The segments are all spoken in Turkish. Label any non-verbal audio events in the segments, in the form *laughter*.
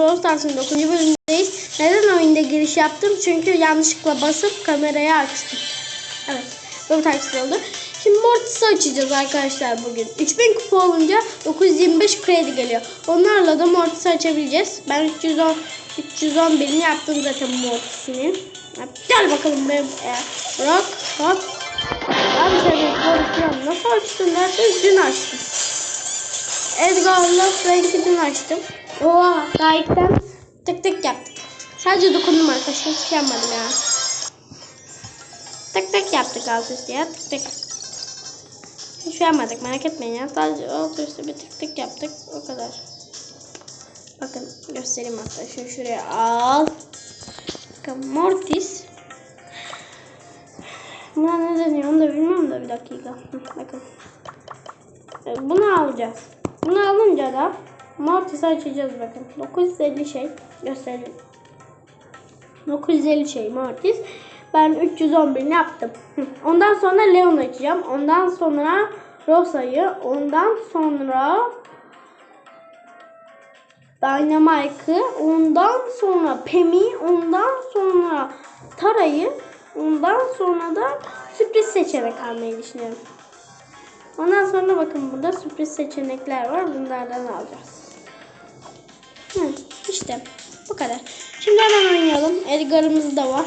Brawl Stars'ın 9. bölümündeyiz. Neden oyunda giriş yaptım? Çünkü yanlışlıkla basıp kamerayı açtım. Evet. Bu taksi oldu. Şimdi Mortis'i açacağız arkadaşlar bugün. 3000 kupa olunca 925 kredi geliyor. Onlarla da Mortis'i açabileceğiz. Ben 310 311'ini yaptım zaten Mortis'ini. Gel bakalım benim e, rock hop. Abi de Mortis'i nasıl açtın derseniz dün açtım. Edgar'la Frank'i dün açtım. Oha daha ilkten tık tık yaptık. Sadece dokundum arkadaşlar. Hiç yapmadım ya. Tık tık yaptık alt üstü ya. Tık tık. Hiç şey yapmadık merak etmeyin ya. Sadece alt üstü bir tık tık yaptık. O kadar. Bakın göstereyim hatta. Şunu şuraya al. Bakın Mortis. Buna ne deniyor onu da bilmiyorum da bir dakika. Bakın. Evet, Bunu alacağız. Bunu alınca da Mortis'i açacağız bakın. 950 şey göstereyim. 950 şey Mortis. Ben 311 yaptım. Ondan sonra Leon açacağım. Ondan sonra Rosa'yı. Ondan sonra Dynamite'ı. Ondan sonra Pem'i. Ondan sonra Tara'yı. Ondan sonra da sürpriz seçenek almayı düşünüyorum. Ondan sonra bakın burada sürpriz seçenekler var. Bunlardan alacağız. Hı, işte bu kadar. Şimdi hemen oynayalım. Edgar'ımız da var.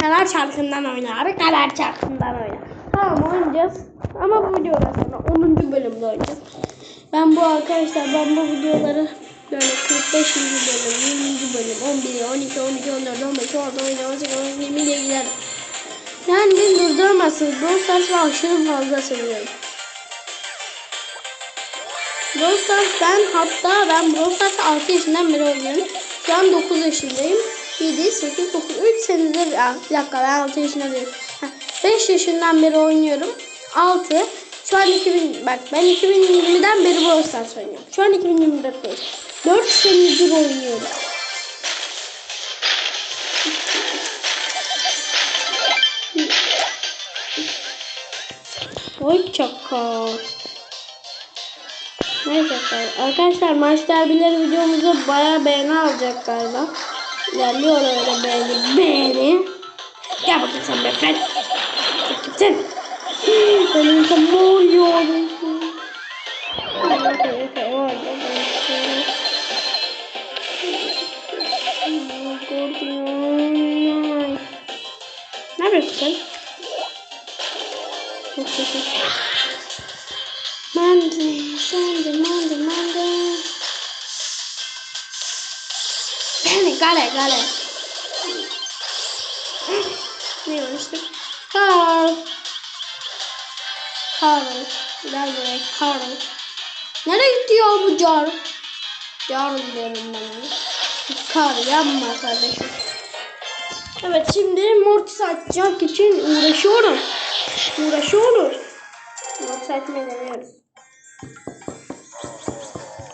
Karar çarkından oynar. Karar çarkından oynar. Tamam oynayacağız. Ama bu videodan sonra 10. bölümde oynayacağız. Ben bu arkadaşlar ben bu videoları böyle 45. bölüm, 20. bölüm, 11, 12, 13, 14, 15, 16, 17, 18, 19, 20 diye giderim. Yani beni durduramazsınız. Brawl Stars'ı aşırı fazla seviyorum. Brawl Stars ben hatta ben Brawl Stars'ı 6 yaşından beri oynuyorum. Şu an 9 yaşındayım. 7, 8, 9, 3 senedir. Aa, bir dakika ben 6 yaşında değilim. Heh, 5 yaşından beri oynuyorum. 6. Şu an 2000, bak ben 2020'den beri Brawl Stars oynuyorum. Şu an 2024'teyiz. 4 senedir oynuyorum. Oy çakal. Neyse arkadaşlar maç derbileri videomuzda bayağı beğeni alacak galiba. İlerliyor öyle beğeni. Beğeni. Gel bakayım sen be ben. Sen. Benim ne oluyor? Ne yapıyorsun sen? Mandi, sandi, mandi, mandi. Yani gale, gale. Ne yapmıştık? Carl. Carl. Gel buraya Carl. Nereye gitti ya bu car? Car diyorum ben. Carl yapma kardeşim. Evet şimdi Mortis açacak için uğraşıyorum. Uğraşıyoruz. Mortis açmayı deniyoruz.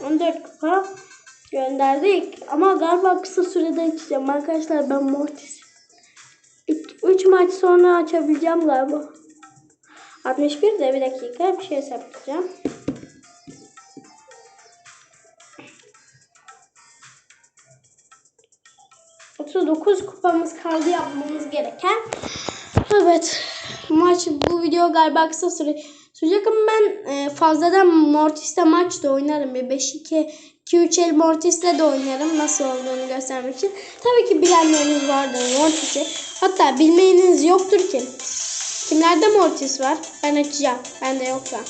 14 kupa gönderdik. Ama galiba kısa sürede açacağım. Arkadaşlar ben Mortis 3 maç sonra açabileceğim galiba. 61 de bir dakika bir şey hesaplayacağım. Dokuz kupamız kaldı yapmamız gereken. Evet. Maç bu video galiba kısa süre sürecek ama ben e, fazladan Mortis'te maç da oynarım. Bir 5-2 2-3 el Mortis'te de oynarım. Nasıl olduğunu göstermek için. Tabii ki bilenleriniz vardır Mortis'i. Hatta bilmeyeniniz yoktur ki. Kimlerde Mortis var? Ben açacağım. Bende yok an.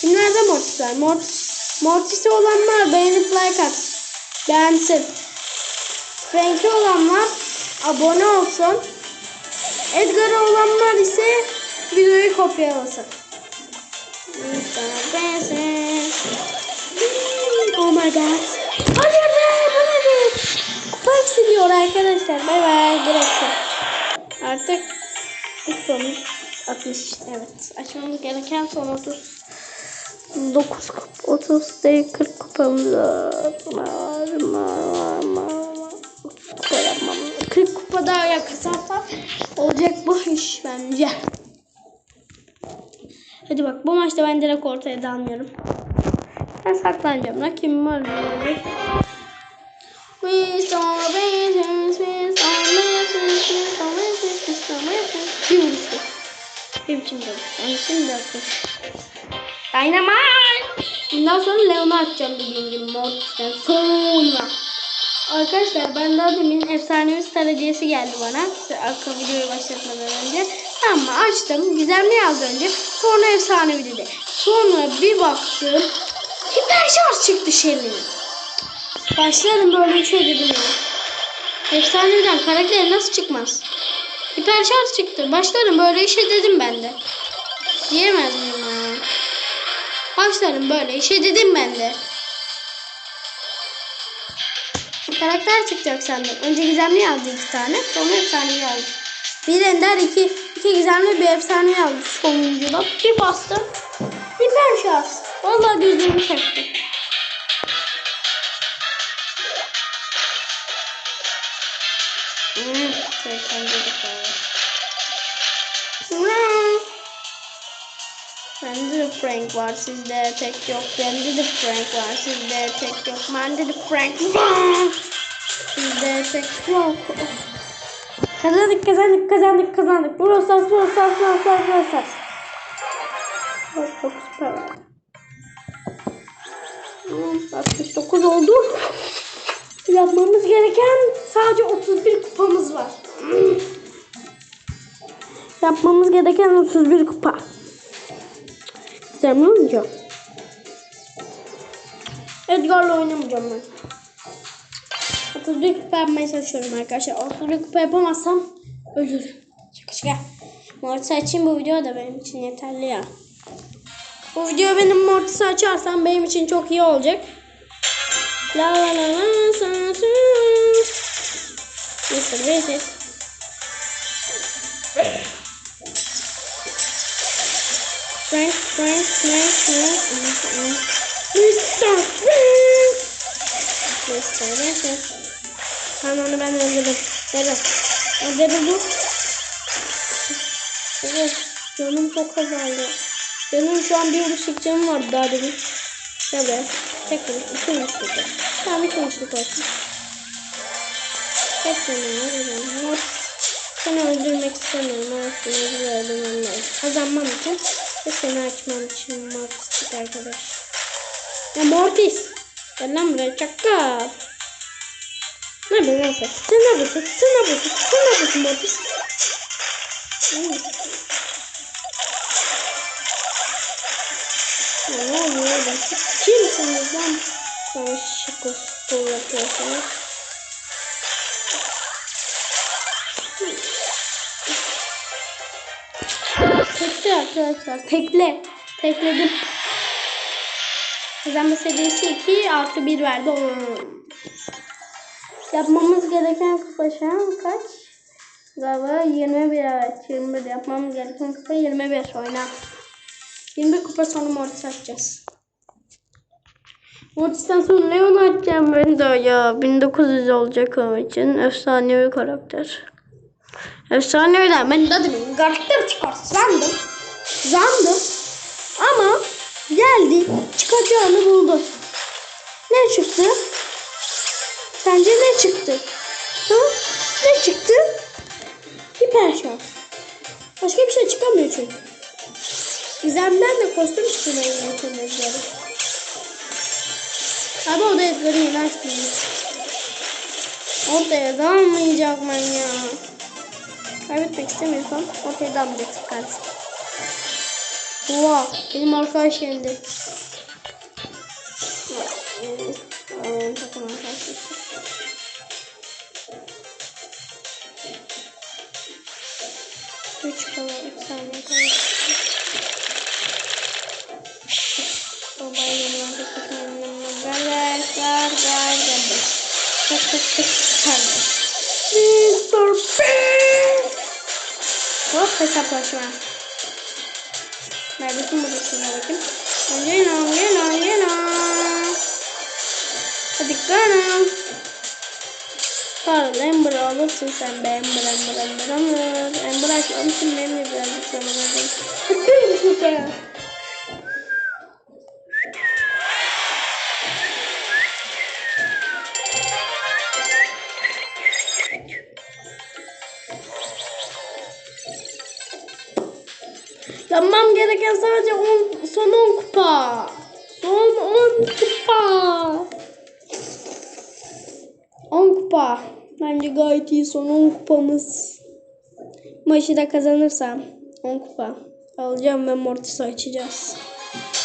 Kimlerde Mortis var? Mortis, Mortis'i olanlar beğenip like at. Beğensin. Frank'i olanlar abone olsun. Edgar'a olanlar ise videoyu kopyalasın. Oh my god. Hayır be bu nedir? Kupa eksiliyor arkadaşlar. Bay bay. Bıraksın. Artık kupamız 60. Evet. Açmamız gereken son 30. 9 kupa. 30 değil 40 kupamız. Var var var. bunu da olacak bu iş bence. Hadi bak bu maçta ben direkt ortaya dalmıyorum. Ben saklanacağım. Rakibim var. We saw we saw we saw we saw messages. Bir vuruştu. Bir biçim dövüş. Onun için dövüş. Dynamite! Bundan sonra Leon'u atacağım dediğim gibi. Mortis'ten sonra. Arkadaşlar ben daha demin efsanevi star hediyesi geldi bana. Arka videoyu başlatmadan önce. Tamam? Açtım. Gizemli yazdı önce. Sonra efsanevi dedi. Sonra bir baktım. Hiper şarj çıktı Shelly'nin. Başlarım böyle bir şey dedim ya. Efsaneden karakter nasıl çıkmaz? Hiper şarj çıktı. Başlarım böyle işe dedim ben de. Diyemez miyim ya? Başlarım böyle işe dedim ben de. Karakter çıkacak sandım. Önce gizemli yazdı iki tane. Sonra efsane yazdı. Bir ender iki, iki gizemli bir efsane yazdı sonuncuda. Bir bastım. Hiper şarj. Vallahi gözümü çekti. Frank var sizde tek yok. Bende de Frank var sizde tek yok. Bende de Frank var. Sizde tek yok. Kazandık kazandık kazandık kazandık. Burası burası burası burası. Bak çok süper var. Hmm, 69 oldu. Yapmamız gereken sadece 31 kupamız var. Yapmamız gereken 31 kupa. Güzel mi oynayacağım? Edgar'la oynamayacağım ben. 31 kupa yapmaya çalışıyorum arkadaşlar. 31 kupa yapamazsam ölürüm. Şaka şaka. Mortis'i açayım bu video da benim için yeterli ya. Bu video benim Mortis'i açarsam benim için çok iyi olacak. La la la la sa sa. Mr. Basic. Tamam onu ben öldürdüm. Dedim. Öldürdüm bu. Evet. Canım çok azaldı. Canım şu an bir buçuk canım vardı daha demin. Gel be. Tek vuruş. İki vuruşluk. Tamam iki vuruşluk olsun. Hepsini öldüreceğim. Seni öldürmek istemiyorum. Seni öldürmem lazım. Kazanmam için ve seni açmam için Mortis arkadaş. Ya Mortis. Gel lan buraya çakal. Ne bu neyse. Sen ne yapıyorsun? Sen ne yapıyorsun? Sen ne yapıyorsun Mortis? Hmm. Ya ne oluyor orada? Kimsiniz lan? Sonra şıkı şıkı yapıyorsunuz. Tekle arkadaşlar. Tekle. Tekledim. Kazanma seviyesi 2 artı 1 verdi. Hmm. Yapmamız gereken kupa şu an kaç? Galiba 21 evet. 21 yapmamız gereken kupa 21 oyna. 21 kupa sonra Mortis açacağız. Mortis'ten sonra Leon açacağım ben de ya. 1900 olacak o için. Efsanevi karakter. Efsaneviden ben de dedim karakter çıkar Zandım. Ama geldi çıkacağını buldu. Ne çıktı? Sence ne çıktı? Ha? Ne çıktı? Hiper şans. Başka bir şey çıkamıyor çünkü. Gizemden de kostüm çıktı benim yeteneklerim. Abi o da Edgar'ı yeni açtım. Ortaya dalmayacak ya. Kaybetmek istemiyorsam ortaya dalmayacaksın kardeşim. Oha benim arkadaş arkadaşlar. Üç kala, üç saniye kaldı. Babayı yanına takım yanına. Kardeşler, kardeş. Tık tık hesaplaşma. Neredesin buradasın bakayım. Yena, yena, yena. Hadi kanım. Pardon Ember alırsın sen be Ember Ember Ember Ember. Ember aç onun için benim de birazcık zaman aldım. *laughs* Sen? gereken sadece 10, son 10 kupa. Son 10 kupa. 10 kupa. Bence gayet iyi son 10 kupamız. Maçı da kazanırsam 10 kupa alacağım ve Mortis'i açacağız.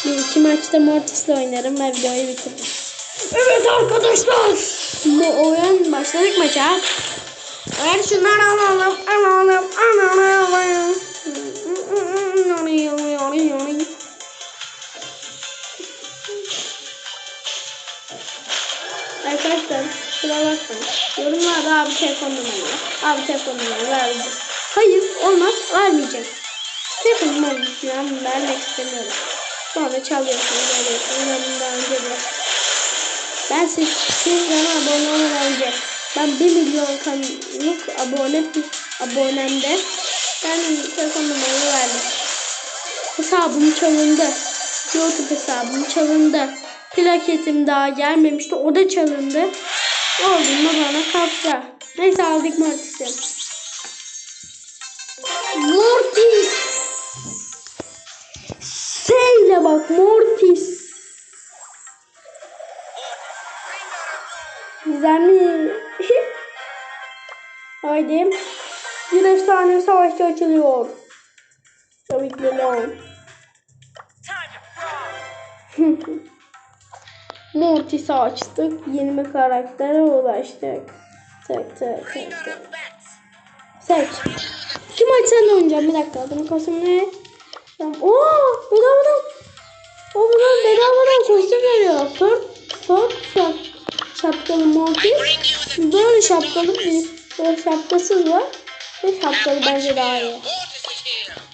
Bir iki maçta Mortis'le oynarım ve videoyu bitiririm. Evet arkadaşlar. Bu oyun başladık maça. Evet şunları alalım, alalım, alalım. Arkadaşlar kusura bakmayın. Yorumlarda abi telefon numaranı, abi telefon numaranı vereceğim. Hayır olmaz vermeyeceğim. Telefon numaranı falan vermek istemiyorum. Sonra çalıyorsunuz, alıyorsunuz. Ben daha önce de. Ben siz, siz bana abone olmadan önce ben 1 milyon kanlık abone abonemde ben telefon numaramı verdim. Hesabım çalındı. YouTube hesabım çalındı. Plaketim daha gelmemişti. O da çalındı. Olduğunda bana kapsa. Neyse aldık Mortis'i. Mortis. Seyle bak Mortis. Gizemli. *laughs* Haydi. Bir efsane savaşçı açılıyor. Tabii ki Leon. *laughs* Mortis'i açtık. Yeni bir karaktere ulaştık. Tek tek tek tek. Seç. Kim aç sen de oynayacağım. Bir dakika. Adını kostüm ne? Tamam. Oo, bedavadan. O buradan bedavadan kostüm veriyor. Fır, fır, şap, şapkalı Mortis. Böyle şapkalı bir böyle şapkasız var. Ve şapkalı bence daha iyi.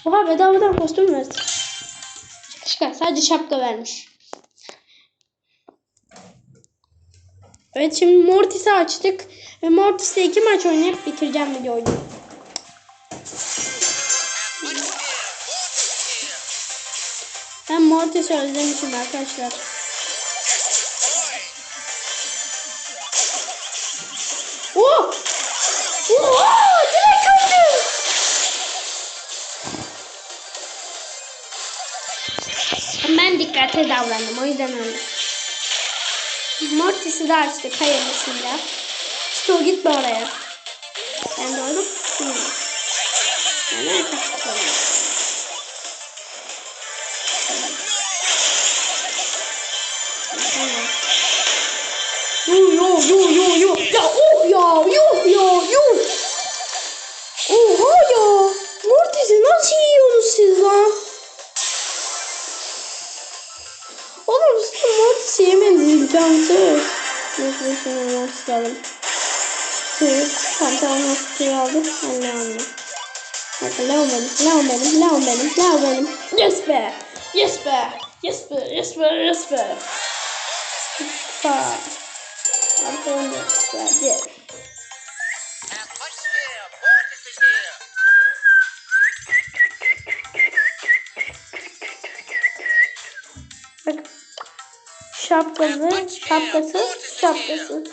Oha bedavadan kostüm verdi. Şaka. Sadece şapka vermiş. Evet şimdi Mortis'i açtık. Ve Mortis'le iki maç oynayıp bitireceğim videoyu. Ben Mortis'i özlemişim arkadaşlar. Oh! Dikkatli davrandım o yüzden öldüm. Mortis'i de açtık hayırlısıyla. İşte o gitme oraya. Ben. Şimdi. Ben nereye kaçtım? Yo yo yo yo yo. Ya oh ya yo ya yo. Oha ya. Mortis'i nasıl yiyorsunuz siz lan? Siz Mortis'i yemediniz imkansız. Neyse şimdi Mortis'i alalım. Siz pantolon Mortis'i aldık. Ben ne anladım. Bakın Leon benim, Leon benim, Leon benim, Leon benim. Yes be! Yes be! Yes be! Yes be! Yes be! Fa. Pantolon Mortis verdi. Şapkalı, şapkası, şapkası.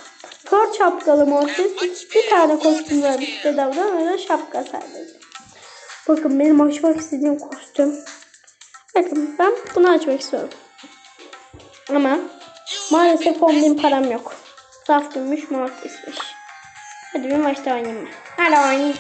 Kor şapkalı Mortis. Bir tane kostüm vermiş bedavadan öyle şapka sadece. Bakın benim açmak istediğim kostüm. Bakın ben bunu açmak istiyorum. Ama maalesef 10 bin param yok. Saf gümüş Mortis'miş. Hadi bir maçta oynayayım. Hadi oynayayım.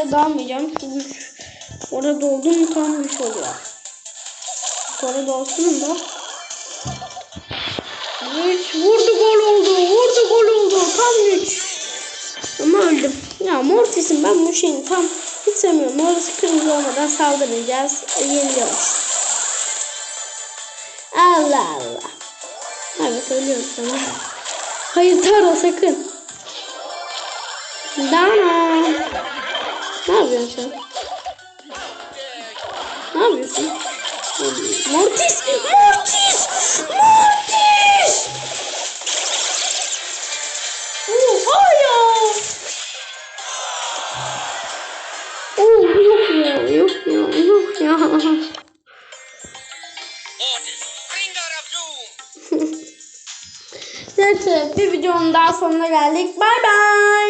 Ortaya dalmayacağım. Çünkü orada doldum tam güç oluyor. Sonra dolsun da. Evet, vurdu gol oldu. Vurdu gol oldu. Tam güç. Ama öldüm. Ya Mortis'in ben bu şeyini tam hiç sevmiyorum. Mortis kırmızı olmadan saldıracağız. Yeniliyoruz. Allah Allah. Evet ölüyorum sana. Hayır Tara sakın. Dana. Ne yapıyorsun sen? Ne yapıyorsun? Mortis! Mortis! Mortis! Oha ya! Oh yok ya yok ya of doom. *laughs* Neyse bir videonun daha sonuna geldik. Bay bay.